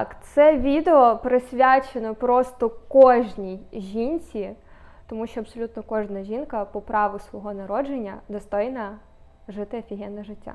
так, це відео присвячено просто кожній жінці, тому що абсолютно кожна жінка по праву свого народження достойна жити офігенне життя.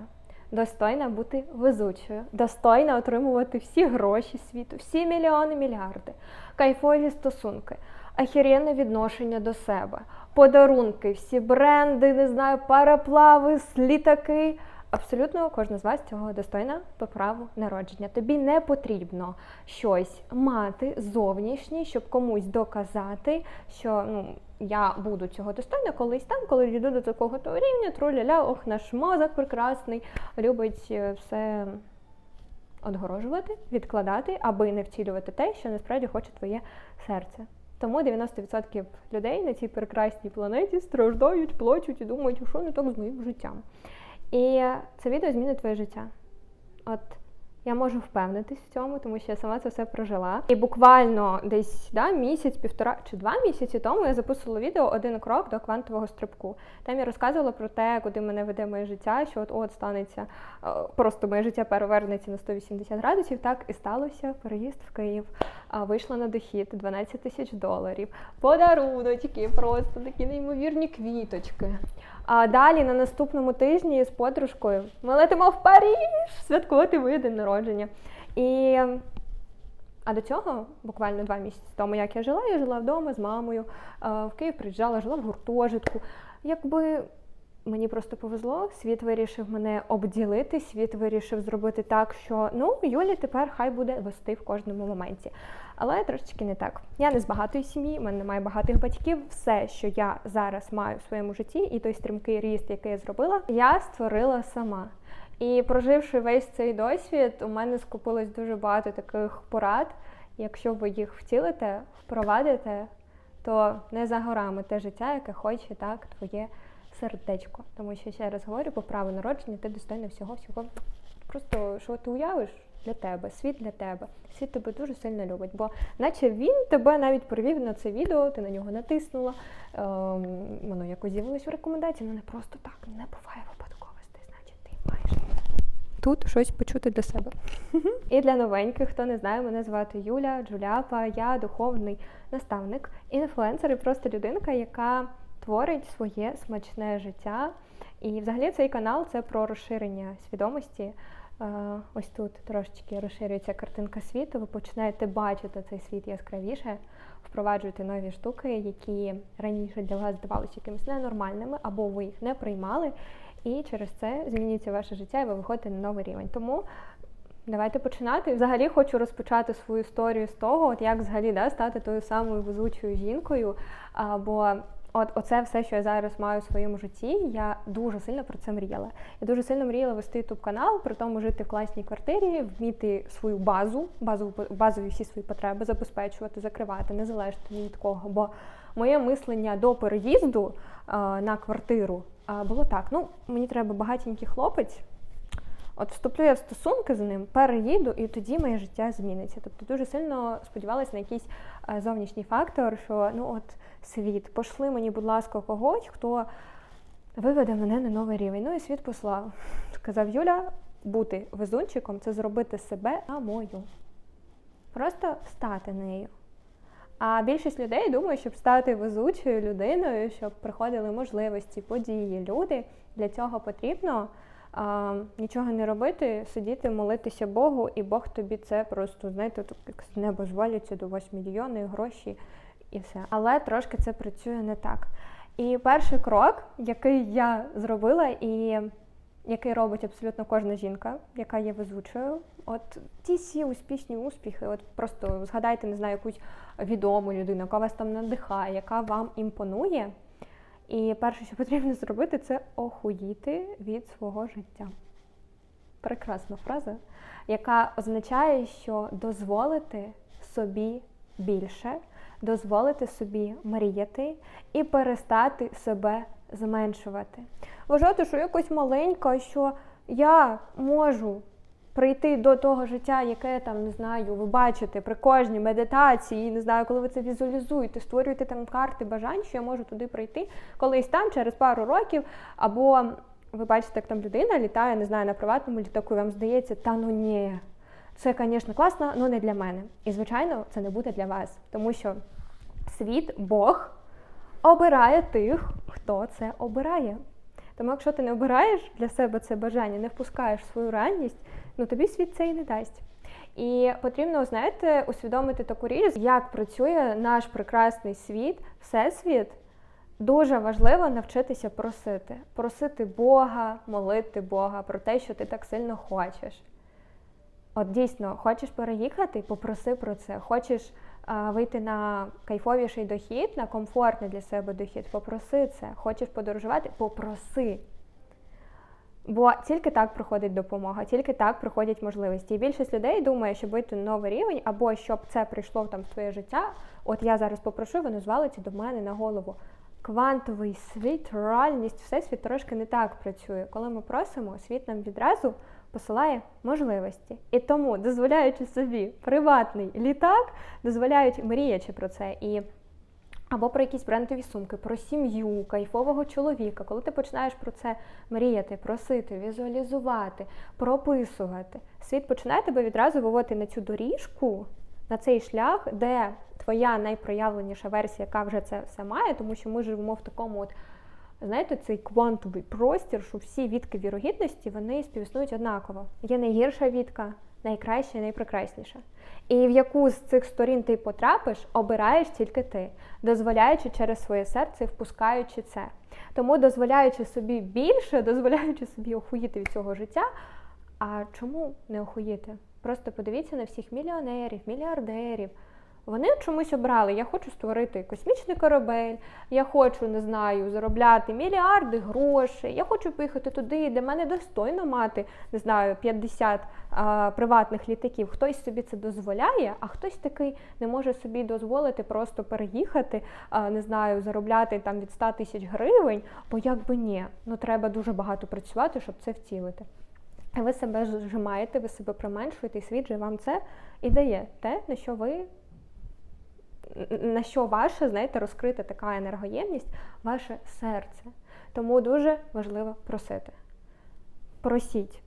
Достойна бути везучою, достойна отримувати всі гроші світу, всі мільйони, мільярди, кайфові стосунки, охеренне відношення до себе, подарунки, всі бренди, не знаю, параплави, літаки. Абсолютно кожна з вас цього достойна по праву народження. Тобі не потрібно щось мати зовнішнє, щоб комусь доказати, що ну я буду цього достойна колись там, коли дійду до такого то рівня, труляля, ох, наш мозок прекрасний, любить е, все одгорожувати, відкладати, аби не втілювати те, що насправді хоче твоє серце. Тому 90% людей на цій прекрасній планеті страждають, плачуть і думають, що не так з моїм життям. І це відео змінить твоє життя. От я можу впевнитись в цьому, тому що я сама це все прожила. І буквально десь да, місяць, півтора чи два місяці тому я записувала відео один крок до квантового стрибку. Там я розказувала про те, куди мене веде моє життя, що от от станеться е, просто моє життя перевернеться на 180 градусів. Так і сталося. Переїзд в Київ. А вийшла на дохід 12 тисяч доларів. Подаруночки, просто такі неймовірні квіточки. А далі на наступному тижні з подружкою ми летимо в Париж святкувати моє день народження. І а до цього, буквально два місяці тому, як я жила, я жила вдома з мамою, в Київ приїжджала, жила в гуртожитку. Якби мені просто повезло, світ вирішив мене обділити, світ вирішив зробити так, що ну Юлі тепер хай буде вести в кожному моменті. Але трошечки не так. Я не з багатої сім'ї, в мене немає багатих батьків. Все, що я зараз маю в своєму житті, і той стрімкий ріст, який я зробила, я створила сама. І проживши весь цей досвід, у мене скупилось дуже багато таких порад. Якщо ви їх втілите, впровадите, то не за горами те життя, яке хоче так твоє сердечко. Тому що ще раз говорю, по праву народження ти достойна всього, всього. Просто що ти уявиш для тебе, світ для тебе. Світ тебе дуже сильно любить, бо наче він тебе навіть привів на це відео, ти на нього натиснула, ем, воно якось з'явилось в рекомендації, ну не просто так, не буває випадковостей, значить ти маєш тут щось почути для себе. І для новеньких, хто не знає, мене звати Юля Джуляпа, я духовний наставник, інфлюенсер і просто людинка, яка творить своє смачне життя. І взагалі цей канал це про розширення свідомості. Ось тут трошечки розширюється картинка світу, ви починаєте бачити цей світ яскравіше, впроваджуєте нові штуки, які раніше для вас здавалися якимись ненормальними, або ви їх не приймали, і через це змінюється ваше життя, і ви виходите на новий рівень. Тому давайте починати. Взагалі хочу розпочати свою історію з того, от як взагалі да, стати тою самою везучою жінкою. Бо От оце все, що я зараз маю в своєму житті. Я дуже сильно про це мріяла. Я дуже сильно мріяла вести ютуб канал, при тому жити в класній квартирі, вміти свою базу, базову базові всі свої потреби забезпечувати, закривати, не залежати від кого. Бо моє мислення до переїзду а, на квартиру а, було так: ну мені треба багатенький хлопець. От вступлю я в стосунки з ним, переїду, і тоді моє життя зміниться. Тобто дуже сильно сподівалася на якийсь зовнішній фактор, що ну от світ, пошли мені, будь ласка, когось, хто виведе мене на новий рівень. Ну і світ послав. Сказав Юля, бути везунчиком це зробити себе самою. Просто стати нею. А більшість людей думає, щоб стати везучою людиною, щоб приходили можливості, події, люди. Для цього потрібно а, нічого не робити, сидіти, молитися Богу, і Бог тобі це просто, знаєте, як з неба звалюється до вас мільйони гроші і все. Але трошки це працює не так. І перший крок, який я зробила, і який робить абсолютно кожна жінка, яка є везучою, от ті всі успішні успіхи, от просто згадайте, не знаю, якусь відому людину, яка вас там надихає, яка вам імпонує. І перше, що потрібно зробити, це охуїти від свого життя. Прекрасна фраза, яка означає, що дозволити собі більше, дозволити собі мріяти і перестати себе зменшувати. Вважати, що якось маленька, що я можу прийти до того життя, яке там, не знаю, ви бачите при кожній медитації, не знаю, коли ви це візуалізуєте, створюєте там карти бажань, що я можу туди прийти колись там, через пару років, або ви бачите, як там людина літає, не знаю, на приватному літаку, і вам здається, та ну ні. це, звісно, класно, але не для мене. І, звичайно, це не буде для вас, тому що світ, Бог обирає тих, хто це обирає. Тому, якщо ти не обираєш для себе це бажання, не впускаєш свою реальність, ну тобі світ це і не дасть. І потрібно, знаєте, усвідомити таку річ, як працює наш прекрасний світ, всесвіт. Дуже важливо навчитися просити, просити Бога, молити Бога про те, що ти так сильно хочеш. От дійсно, хочеш переїхати, попроси про це. Хочеш а, вийти на кайфовіший дохід, на комфортний для себе дохід, попроси це. Хочеш подорожувати, попроси. Бо тільки так приходить допомога, тільки так приходять можливості. І більшість людей думає, щоб вийти на новий рівень, або щоб це прийшло там в твоє життя. От я зараз попрошу, воно звалиться до мене на голову. Квантовий світ, реальність, всесвіт трошки не так працює. Коли ми просимо, світ нам відразу посилає можливості. І тому, дозволяючи собі приватний літак, дозволяють мріячи про це і. Або про якісь брендові сумки, про сім'ю, кайфового чоловіка. Коли ти починаєш про це мріяти, просити, візуалізувати, прописувати, світ починає тебе відразу виводити на цю доріжку, на цей шлях, де твоя найпроявленіша версія, яка вже це все має, тому що ми живемо в такому от. Знаєте, цей квантовий простір, що всі відки вірогідності вони співіснують однаково. Є найгірша відка, найкраща і найпрекрасніша. І в яку з цих сторін ти потрапиш, обираєш тільки ти, дозволяючи через своє серце впускаючи це. Тому дозволяючи собі більше, дозволяючи собі охуїти від цього життя. А чому не охуїти? Просто подивіться на всіх мільйонерів, мільярдерів. Вони чомусь обрали, я хочу створити космічний корабель, я хочу, не знаю, заробляти мільярди грошей, я хочу поїхати туди, де мене достойно мати, не знаю, 50 а, приватних літаків. Хтось собі це дозволяє, а хтось такий не може собі дозволити просто переїхати, а, не знаю, заробляти там від 100 тисяч гривень, бо як би ні, ну треба дуже багато працювати, щоб це втілити. Ви себе зжимаєте, ви себе применшуєте, і світ же вам це і дає те, на що ви на що ваше, знаєте, розкрита така енергоємність, ваше серце. Тому дуже важливо просити. Просіть.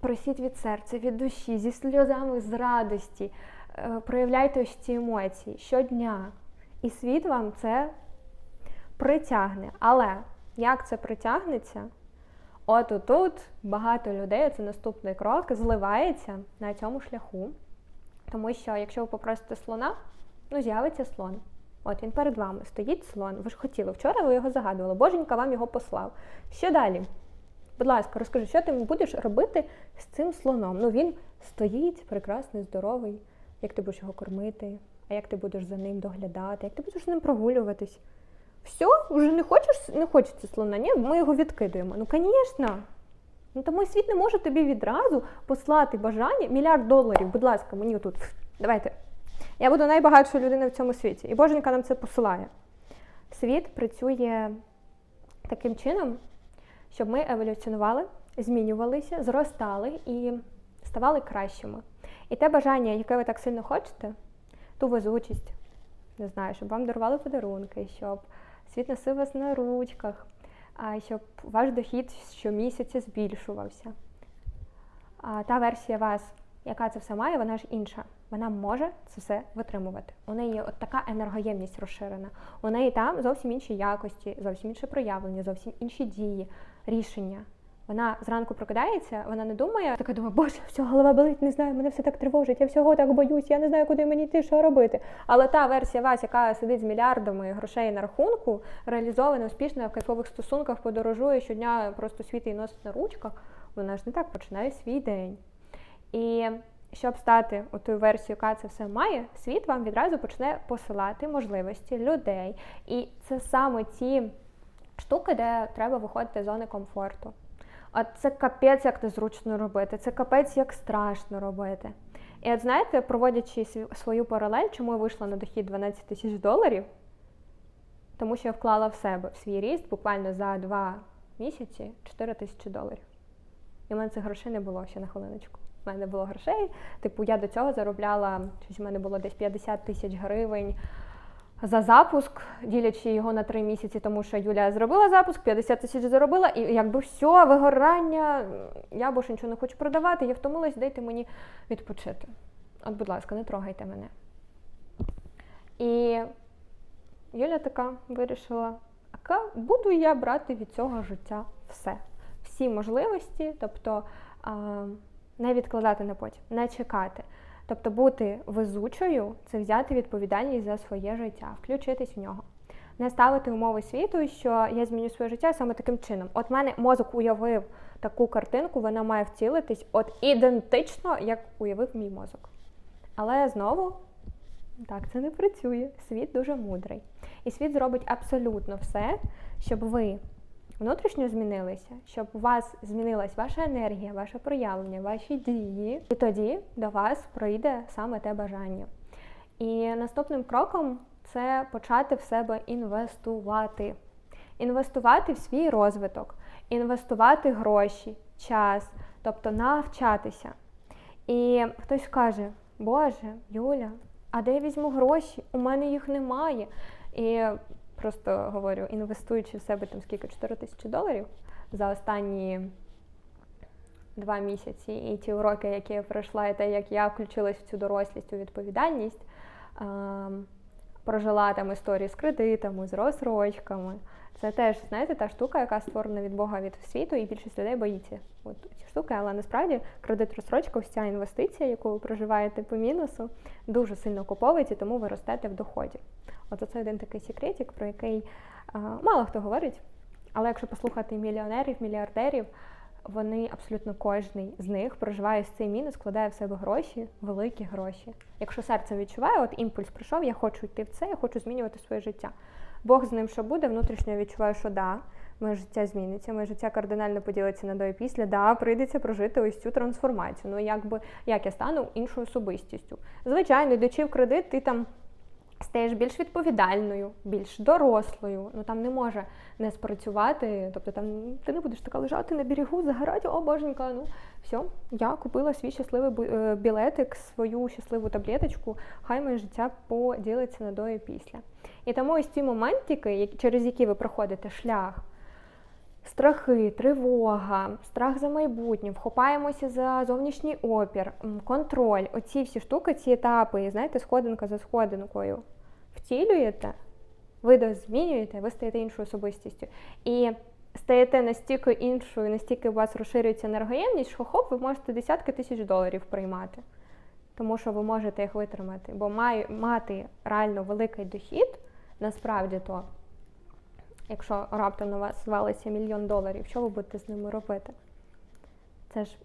Просіть від серця, від душі, зі сльозами, з радості. Е, проявляйте ось ці емоції щодня. І світ вам це притягне. Але як це притягнеться? От тут багато людей, це наступний крок, зливається на цьому шляху. Тому що, якщо ви попросите слона, ну, з'явиться слон. От він перед вами стоїть слон. Ви ж хотіли. Вчора ви його загадували. Боженька вам його послав. Що далі? Будь ласка, розкажи, що ти будеш робити з цим слоном? Ну він стоїть, прекрасний, здоровий. Як ти будеш його кормити? А як ти будеш за ним доглядати? Як ти будеш з ним прогулюватись? Все, вже не хочеш, не хочеться слона? Ні, ми його відкидуємо. Ну, звісно. Ну, тому світ не може тобі відразу послати бажання мільярд доларів. Будь ласка, мені тут. Давайте. Я буду найбагатшою людиною в цьому світі. І Боженька нам це посилає. Світ працює таким чином, щоб ми еволюціонували, змінювалися, зростали і ставали кращими. І те бажання, яке ви так сильно хочете, ту везучість, не знаю, щоб вам дарували подарунки, щоб світ носив вас на ручках, щоб ваш дохід щомісяця збільшувався. Та версія вас, яка це все має, вона ж інша вона може це все витримувати. У неї от така енергоємність розширена. У неї там зовсім інші якості, зовсім інше проявлення, зовсім інші дії, рішення. Вона зранку прокидається, вона не думає, така думає, боже, все, голова болить, не знаю, мене все так тривожить, я всього так боюсь, я не знаю, куди мені йти, що робити. Але та версія вас, яка сидить з мільярдами грошей на рахунку, реалізована успішно в кайфових стосунках, подорожує щодня, просто світи і носить на ручках, вона ж не так починає свій день. І щоб стати тою версією, яка це все має, світ вам відразу почне посилати можливості людей. І це саме ті штуки, де треба виходити з зони комфорту. От це капець, як незручно робити, це капець, як страшно робити. І от знаєте, проводячи свою паралель, чому я вийшла на дохід 12 тисяч доларів, тому що я вклала в себе в свій ріст буквально за два місяці 4 тисячі доларів. І в мене цих грошей не було ще на хвилиночку в мене було грошей. Типу, я до цього заробляла, щось в мене було десь 50 тисяч гривень за запуск, ділячи його на три місяці, тому що Юля зробила запуск, 50 тисяч заробила, і якби все, вигорання, я більше нічого не хочу продавати, я втомилась, дайте мені відпочити. От, будь ласка, не трогайте мене. І Юля така вирішила, а буду я брати від цього життя все. Всі можливості, тобто не відкладати на потім, не чекати. Тобто бути везучою це взяти відповідальність за своє життя, включитись в нього. Не ставити умови світу, що я зміню своє життя саме таким чином. От мене мозок уявив таку картинку, вона має втілитись от ідентично, як уявив мій мозок. Але знову так це не працює. Світ дуже мудрий. І світ зробить абсолютно все, щоб ви внутрішньо змінилися, щоб у вас змінилась ваша енергія, ваше проявлення, ваші дії, і тоді до вас прийде саме те бажання. І наступним кроком це почати в себе інвестувати. Інвестувати в свій розвиток, інвестувати гроші, час, тобто навчатися. І хтось каже, Боже, Юля, а де я візьму гроші? У мене їх немає. І просто говорю, інвестуючи в себе там скільки 4 тисячі доларів за останні два місяці, і ті уроки, які я пройшла, і те, як я включилась в цю дорослість у відповідальність, ем, прожила там історії з кредитами, з розсрочками. Це теж, знаєте, та штука, яка створена від Бога від світу, і більшість людей боїться от ці штуки, але насправді кредит розсрочка, ось ця інвестиція, яку ви проживаєте по мінусу, дуже сильно куповується, тому ви ростете в доході. От це один такий секретик, про який мало хто говорить. Але якщо послухати мільйонерів, мільярдерів, вони абсолютно кожний з них проживає з цей мінус, складає в себе гроші, великі гроші. Якщо серцем відчуває, от імпульс прийшов, я хочу йти в це, я хочу змінювати своє життя. Бог з ним що буде, внутрішньо відчуваю, що да, моє життя зміниться, моє життя кардинально поділиться на до і після, да, прийдеться прожити ось цю трансформацію. Ну якби як я стану іншою особистістю. Звичайно, йдучи в кредит, ти там стаєш більш відповідальною, більш дорослою. Ну там не може не спрацювати. Тобто там ти не будеш така лежати на берегу, загорати, о боженька, ну все, я купила свій щасливий е, білетик, свою щасливу таблеточку, хай моє життя поділиться на до і після. І тому ось ці моментики, через які ви проходите шлях. Страхи, тривога, страх за майбутнє, вхопаємося за зовнішній опір, контроль. Оці всі штуки, ці етапи, знаєте, сходинка за сходинкою втілюєте, ви змінюєте, ви стаєте іншою особистістю. І стаєте настільки іншою, настільки у вас розширюється енергоємність, що хоп, ви можете десятки тисяч доларів приймати. Тому що ви можете їх витримати. Бо маю, мати реально великий дохід, насправді то. Якщо раптом на вас звалиться мільйон доларів, що ви будете з ними робити? Це ж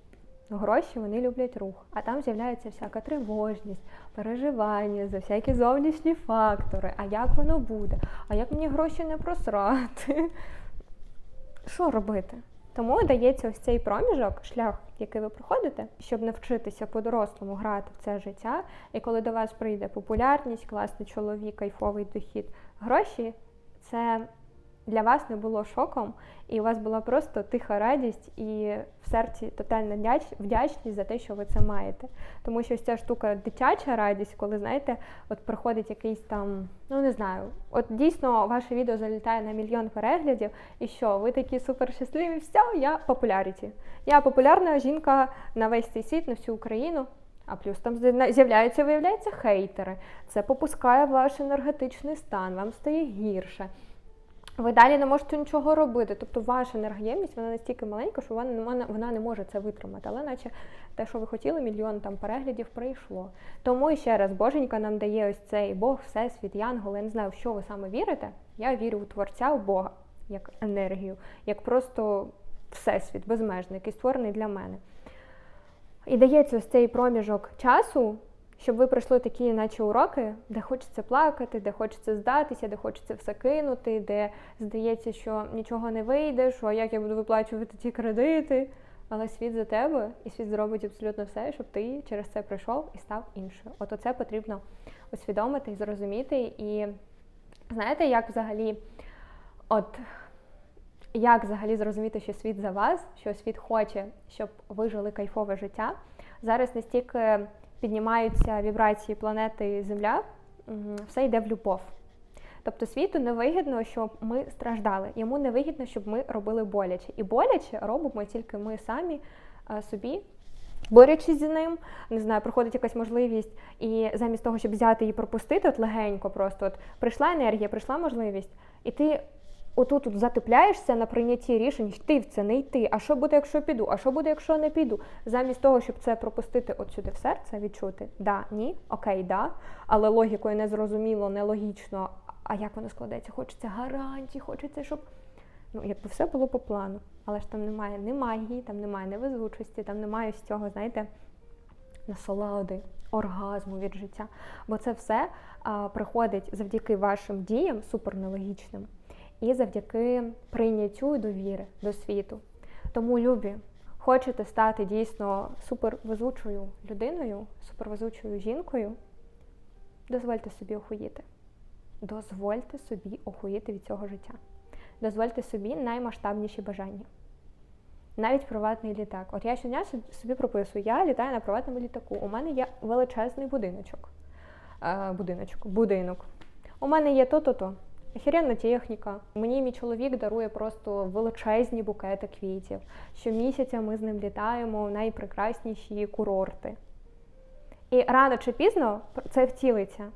гроші, вони люблять рух, а там з'являється всяка тривожність, переживання за всякі зовнішні фактори. А як воно буде? А як мені гроші не просрати? Що робити? Тому дається ось цей проміжок, шлях, який ви проходите, щоб навчитися по-дорослому грати в це життя. І коли до вас прийде популярність, класний чоловік, кайфовий дохід, гроші це для вас не було шоком, і у вас була просто тиха радість і в серці тотальна вдячність за те, що ви це маєте. Тому що ця штука дитяча радість, коли знаєте, от приходить якийсь там, ну не знаю, от дійсно ваше відео залітає на мільйон переглядів, і що ви такі супер щасливі, все, я популяріті. Я популярна жінка на весь цей світ, на всю Україну. А плюс там з'являються, виявляються хейтери. Це попускає ваш енергетичний стан, вам стає гірше. Ви далі не можете нічого робити. Тобто ваша енергоємність вона настільки маленька, що вона не може це витримати. Але наче те, що ви хотіли, мільйон там переглядів прийшло. Тому ще раз, Боженька нам дає ось цей Бог, Всесвіт, Янгол. Я не знаю, в що ви саме вірите. Я вірю у Творця, у Бога, як енергію, як просто всесвіт, безмежний, який створений для мене. І дається ось цей проміжок часу щоб ви пройшли такі, наче уроки, де хочеться плакати, де хочеться здатися, де хочеться все кинути, де здається, що нічого не вийде, що як я буду виплачувати ті кредити. Але світ за тебе, і світ зробить абсолютно все, щоб ти через це пройшов і став іншою. От оце потрібно усвідомити і зрозуміти. І знаєте, як взагалі, от як взагалі зрозуміти, що світ за вас, що світ хоче, щоб ви жили кайфове життя. Зараз настільки піднімаються вібрації планети Земля, все йде в любов. Тобто світу не вигідно, щоб ми страждали. Йому не вигідно, щоб ми робили боляче. І боляче робимо тільки ми самі собі. Борючись з ним, не знаю, приходить якась можливість, і замість того, щоб взяти і пропустити, от легенько, просто от прийшла енергія, прийшла можливість, і ти отут тут затипляєшся на прийнятті рішень, йти в це, не йти. А що буде, якщо піду? А що буде, якщо не піду? Замість того, щоб це пропустити от сюди в серце, відчути да, ні, окей, да, але логікою не зрозуміло, нелогічно. А як воно складеться? Хочеться гарантій, хочеться, щоб ну, якби все було по плану. Але ж там немає ні магії, там немає невезучості, там немає з цього, знаєте, насолоди, оргазму від життя. Бо це все а, приходить завдяки вашим діям, супернелогічним, і завдяки прийняттю довіри до світу. Тому, любі, хочете стати дійсно супервезучою людиною, супервезучою жінкою, дозвольте собі охуїти. Дозвольте собі охуїти від цього життя. Дозвольте собі наймасштабніші бажання. Навіть приватний літак. От я щодня собі прописую, я літаю на приватному літаку. У мене є величезний будиночок. Е, будиночок, будинок. У мене є то-то-то. Охеренна техніка. Мені мій чоловік дарує просто величезні букети квітів. Щомісяця ми з ним літаємо в найпрекрасніші курорти. І рано чи пізно це втілиться.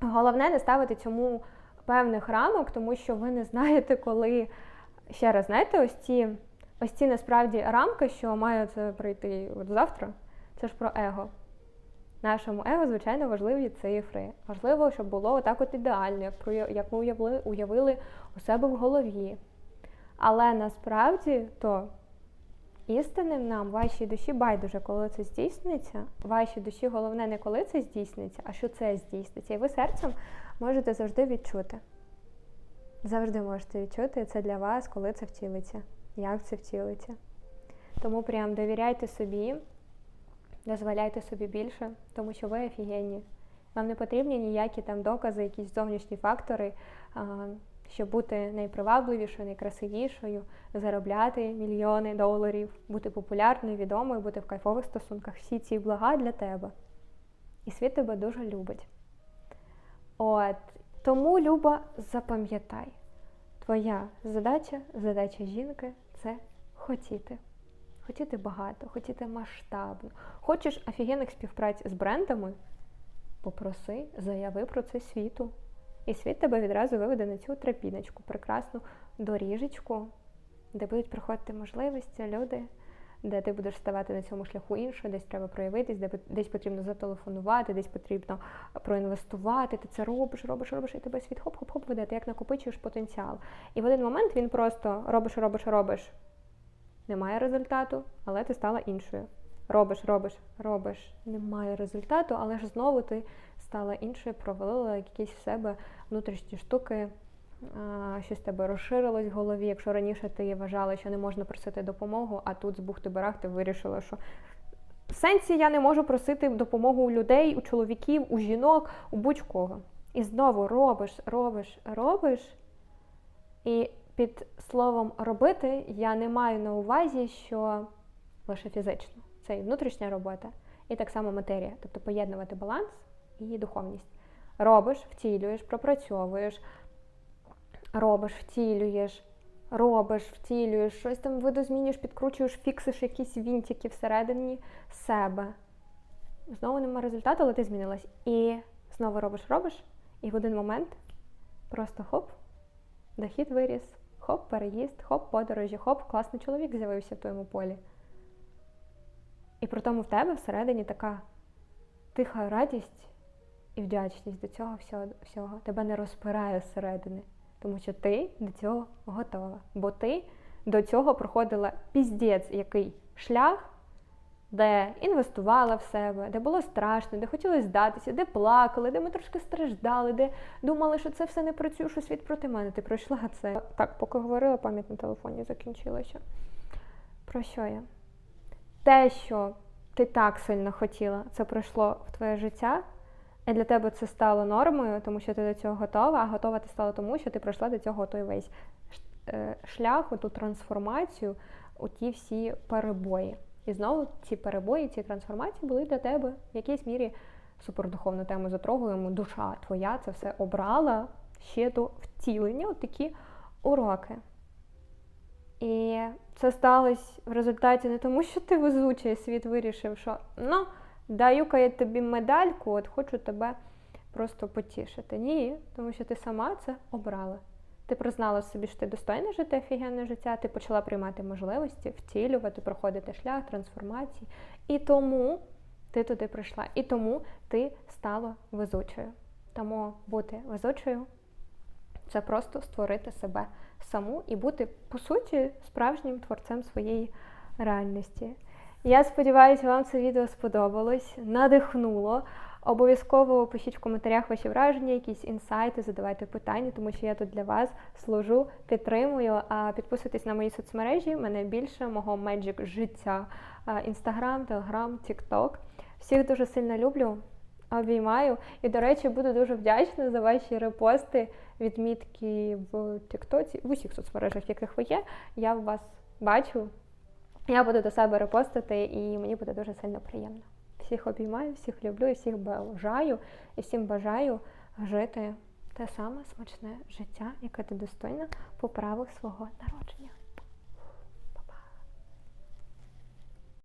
Головне не ставити цьому певних рамок, тому що ви не знаєте, коли. Ще раз, знаєте, ось ці ось ці насправді рамки, що має це пройти от завтра, це ж про его. Нашому его, звичайно, важливі цифри. Важливо, щоб було отак от ідеально, як як ми уявили, уявили у себе в голові. Але насправді то істинним нам, вашій душі байдуже, коли це здійсниться. Вашій душі головне не коли це здійсниться, а що це здійсниться. І ви серцем можете завжди відчути. Завжди можете відчути це для вас, коли це втілиться, як це втілиться. Тому прям довіряйте собі, дозволяйте собі більше, тому що ви офігенні. Вам не потрібні ніякі там докази, якісь зовнішні фактори, щоб бути найпривабливішою, найкрасивішою, заробляти мільйони доларів, бути популярною, відомою, бути в кайфових стосунках. Всі ці блага для тебе. І світ тебе дуже любить. От. Тому, Люба, запам'ятай, твоя задача, задача жінки це хотіти. Хотіти багато, хотіти масштабно. Хочеш офігенних співпраць з брендами? Попроси, заяви про це світу. І світ тебе відразу виведе на цю трапіночку, прекрасну доріжечку, де будуть приходити можливості, люди, де ти будеш ставати на цьому шляху інше, десь треба проявитись, де десь потрібно зателефонувати, десь потрібно проінвестувати. Ти це робиш, робиш, робиш, і тебе світ хоп-хоп-хоп веде, ти як накопичуєш потенціал. І в один момент він просто робиш, робиш, робиш. Немає результату, але ти стала іншою. Робиш, робиш, робиш, немає результату, але ж знову ти стала іншою, провалила якісь в себе внутрішні штуки, щось тебе розширилось в голові. Якщо раніше ти вважала, що не можна просити допомогу, а тут з бухти барах ти вирішила, що в сенсі я не можу просити допомогу у людей, у чоловіків, у жінок, у будь-кого. І знову робиш, робиш, робиш. І під словом робити я не маю на увазі, що лише фізично. Це і внутрішня робота, і так само матерія, тобто поєднувати баланс і духовність. Робиш, втілюєш, пропрацьовуєш, робиш, втілюєш, робиш, втілюєш, щось там видозмінюєш, підкручуєш, фіксиш якісь вінтики всередині себе. Знову нема результату, але ти змінилась. І знову робиш, робиш, і в один момент просто хоп, дохід виріс, хоп, переїзд, хоп, подорожі, хоп, класний чоловік з'явився в твоєму полі. І при тому в тебе всередині така тиха радість і вдячність до цього всього, всього. Тебе не розпирає зсередини, тому що ти до цього готова. Бо ти до цього проходила піздець який шлях, де інвестувала в себе, де було страшно, де хотіли здатися, де плакали, де ми трошки страждали, де думали, що це все не працює, що світ проти мене. Ти пройшла це. Так, поки говорила, пам'ять на телефоні закінчилася. Про що я? Те, що ти так сильно хотіла, це пройшло в твоє життя. І для тебе це стало нормою, тому що ти до цього готова, а готова ти стала тому, що ти пройшла до цього той весь е, шлях, ту трансформацію, у ті всі перебої. І знову ці перебої, ці трансформації були для тебе в якійсь мірі супердуховну тему затрогуємо. Душа твоя це все обрала, ще до втілення от такі уроки. І це сталося в результаті не тому, що ти везучий, світ вирішив, що ну, даю-ка я тобі медальку, от хочу тебе просто потішити. Ні, тому що ти сама це обрала. Ти признала собі, що ти достойна жити офігенне життя, ти почала приймати можливості, втілювати, проходити шлях трансформації. І тому ти туди прийшла. І тому ти стала везучою. Тому бути везучою це просто створити себе саму і бути, по суті, справжнім творцем своєї реальності. Я сподіваюся, вам це відео сподобалось, надихнуло. Обов'язково пишіть в коментарях ваші враження, якісь інсайти, задавайте питання, тому що я тут для вас служу, підтримую. А підписуйтесь на мої соцмережі, мене більше мого меджик життя. Інстаграм, Телеграм, Тікток. Всіх дуже сильно люблю, обіймаю. І, до речі, буду дуже вдячна за ваші репости, відмітки в Тіктоці, в усіх соцмережах, яких ви є. Я вас бачу. Я буду до себе репостити, і мені буде дуже сильно приємно. Всіх обіймаю, всіх люблю і всіх бажаю, і всім бажаю жити те саме смачне життя, яке ти достойна по праву свого народження.